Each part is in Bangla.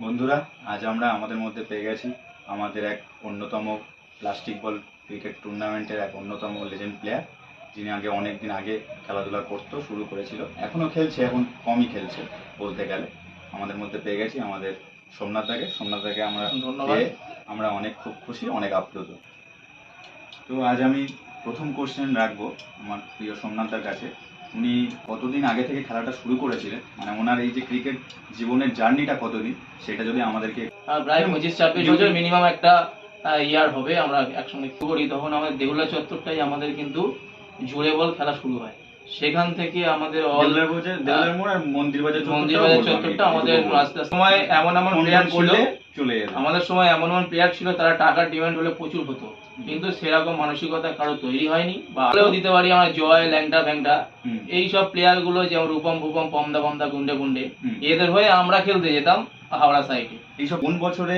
বন্ধুরা আজ আমরা আমাদের মধ্যে পেয়ে গেছি আমাদের এক অন্যতম প্লাস্টিক বল ক্রিকেট টুর্নামেন্টের এক অন্যতম লেজেন্ড প্লেয়ার যিনি আগে অনেক দিন আগে খেলাধুলা করতো শুরু করেছিল এখনও খেলছে এখন কমই খেলছে বলতে গেলে। আমাদের মধ্যে পেয়ে গেছি আমাদের সোমনাথ দাকে। সোমনাথ দাকে আমরা ধন্যবাদ। আমরা অনেক খুব খুশি অনেক আপ্লুত। তো আজ আমি প্রথম কোশ্চেন রাখব আমার প্রিয় সোমনাথদার কাছে। উনি কতদিন আগে থেকে খেলাটা শুরু করেছিলেন? মানে ওনার এই যে ক্রিকেট জীবনের জার্নিটা কতদিন সেটা যদি আমাদেরকে প্রায় পঁচিশ ছাব্বিশ বছর মিনিমাম একটা ইয়ার হবে আমরা একসঙ্গে করি তখন আমাদের দেউলা চত্বরটাই আমাদের কিন্তু জোরে বল খেলা শুরু হয়। সেখান থেকে আমাদের মন্দির বাজার চত্বরটা আমাদের রাস্তার সময় এমন এমন প্লেয়ার ছিল। চলে যেত আমাদের সময় এমন এমন প্লেয়ার ছিল তারা টাকার ডিমান্ড হলে প্রচুর হতো। কিন্তু সেরকম মানসিকতা কারও তৈরি হয়নি বা দিতে পারি আমার জয় ল্যাংটা ফ্যাংটা। হুম, এই সব প্লেয়ারগুলো যেমন রূপম ফুপম পমদা পমদা গুন্ডে গুন্ডে এদের হয়ে আমরা খেলতে যেতাম হাওড়া সাইডে এইসব কোন বছরে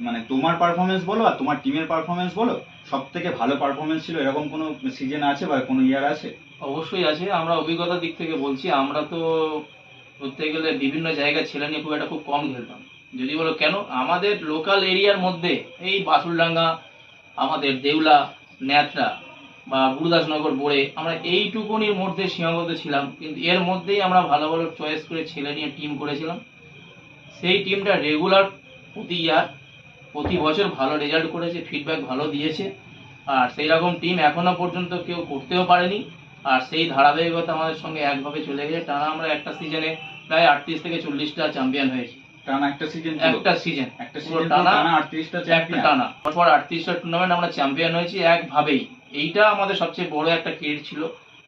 মানে তোমার পারফরমেন্স বলো আর তোমার টিমের পারফরমেন্স বলো সব থেকে ভালো পারফরমেন্স ছিল এরকম কোনো সিজন আছে বা কোনো ইয়ার আছে? অবশ্যই আছে আমরা অভিজ্ঞতার দিক থেকে বলছি আমরা তো বলতে গেলে বিভিন্ন জায়গায় ছেলে নিয়ে খুব একটা খুব কম খেলতাম। যদি বলো, কেন? আমাদের লোকাল এরিয়ার মধ্যে এই বাসুলডাঙ্গা, আমাদের দেউলা ন্যাথরা বা গুরুদাসনগর বোড়ে আমরা এইটুকুনির মধ্যে সীমাবদ্ধ ছিলাম। কিন্তু এর মধ্যেই আমরা ভালো ভালো চয়েস করে ছেলে নিয়ে টিম করেছিলাম। সেই টিমটা রেগুলার প্রতি ইয়ার প্রতি বছর ভালো রেজাল্ট করেছে ফিডব্যাক ভালো দিয়েছে। আর সেই রকম টিম এখনও পর্যন্ত কেউ করতেও পারেনি। আর সেই ধারাবাহিকতা আমাদের সঙ্গে একভাবে চলে গেছে। টানা আমরা একটা সিজনে প্রায় আটত্রিশ থেকে চল্লিশটা চ্যাম্পিয়ন হয়েছি। টানা একটা সিজন একটা সিজন একটা সিজন টানা টানা আটত্রিশটা একটা চ্যাম্পিয়ন টানা। পরপর আটত্রিশটা টুর্নামেন্ট আমরা চ্যাম্পিয়ন হয়েছি একভাবেই। এইটা আমাদের সবচেয়ে বড় একটা ক্রেডিট ছিল।